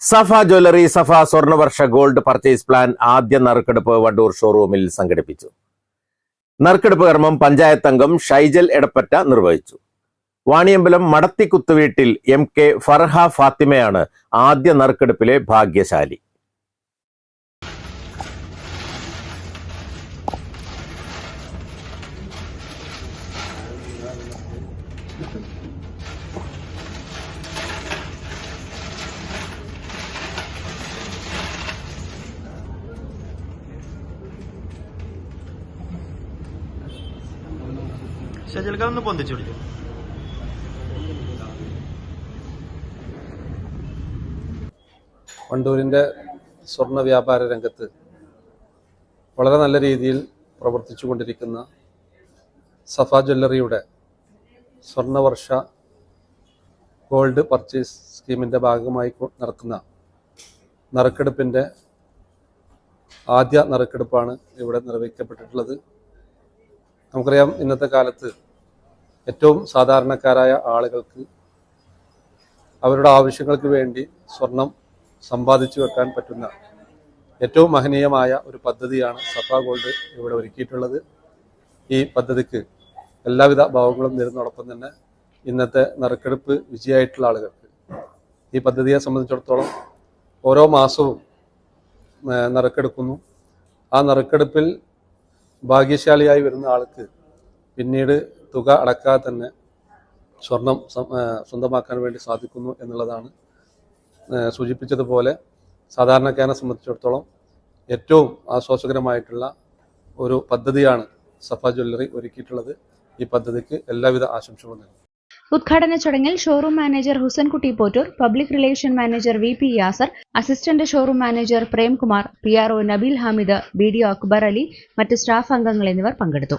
Safa jewellery Safa Swarnavarsha gold purchase plan ആദ്യ നറുക്കെടുപ്പ് വണ്ടൂർ ഷോറൂമിൽ സംഘടിപ്പിച്ചു. നറുക്കെടുപ്പ് കർമ്മം പഞ്ചായത്ത് അംഗം ഷൈജൽ എടപ്പറ്റ നിർവഹിച്ചു. വാണിയമ്പലം മടത്തിക്കുത്തുവീട്ടിൽ എം കെ ഫർഹ ഫാത്തിമയാണ് ആദ്യ നറുക്കെടുപ്പിലെ ഭാഗ്യശാലി. ഷജൽക്ക ഒന്ന് പൊന്തിച്ചു വിളിക്കും വണ്ടൂരിന്റെ സ്വർണ വ്യാപാര രംഗത്ത് വളരെ നല്ല രീതിയിൽ പ്രവർത്തിച്ചു കൊണ്ടിരിക്കുന്ന സഫ ജ്വല്ലറിയുടെ സ്വർണവർഷ ഗോൾഡ് പർച്ചേസ് സ്കീമിന്റെ ഭാഗമായി നടക്കുന്ന നറുക്കെടുപ്പിന്റെ ആദ്യ നറുക്കെടുപ്പാണ് ഇവിടെ നിർവഹിക്കപ്പെട്ടിട്ടുള്ളത്. നമുക്കറിയാം ഇന്നത്തെ കാലത്ത് ഏറ്റവും സാധാരണക്കാരായ ആളുകൾക്ക് അവരുടെ ആവശ്യങ്ങൾക്ക് വേണ്ടി സ്വർണം സമ്പാദിച്ചു വെക്കാൻ പറ്റുന്ന ഏറ്റവും മഹനീയമായ ഒരു പദ്ധതിയാണ് സഫ ഗോൾഡ് ഇവിടെ ഒരുക്കിയിട്ടുള്ളത്. ഈ പദ്ധതിക്ക് എല്ലാവിധ ഭാവങ്ങളും നേരുന്നതോടൊപ്പം തന്നെ ഇന്നത്തെ നറുക്കെടുപ്പ് വിജയമായിട്ടുള്ള ആളുകൾക്ക്. ഈ പദ്ധതിയെ സംബന്ധിച്ചിടത്തോളം ഓരോ മാസവും നറുക്കെടുക്കുന്നു. ആ നറുക്കെടുപ്പിൽ ഭാഗ്യശാലിയായി വരുന്ന ആൾക്ക് പിന്നീട് തുക അടക്കാതെ തന്നെ സ്വർണം സ്വന്തമാക്കാൻ വേണ്ടി സാധിക്കുന്നു എന്നുള്ളതാണ് സൂചിപ്പിച്ചതുപോലെ സാധാരണക്കാരനെ സംബന്ധിച്ചിടത്തോളം ഏറ്റവും ആശ്വാസകരമായിട്ടുള്ള ഒരു പദ്ധതിയാണ് സഫ ജ്വല്ലറി ഒരുക്കിയിട്ടുള്ളത്. ഈ പദ്ധതിക്ക് എല്ലാവിധ ആശംസകളും നേരുന്നു. ഉദ്ഘാടന ചടങ്ങിൽ showroom manager Husankutty Pottur public relation manager V P Yasar assistant showroom manager Premkumar P R O Nabeel Hamid B D O Akbar Ali മറ്റ് സ്റ്റാഫ് അംഗങ്ങൾ എന്നിവർ പങ്കെടുത്തു.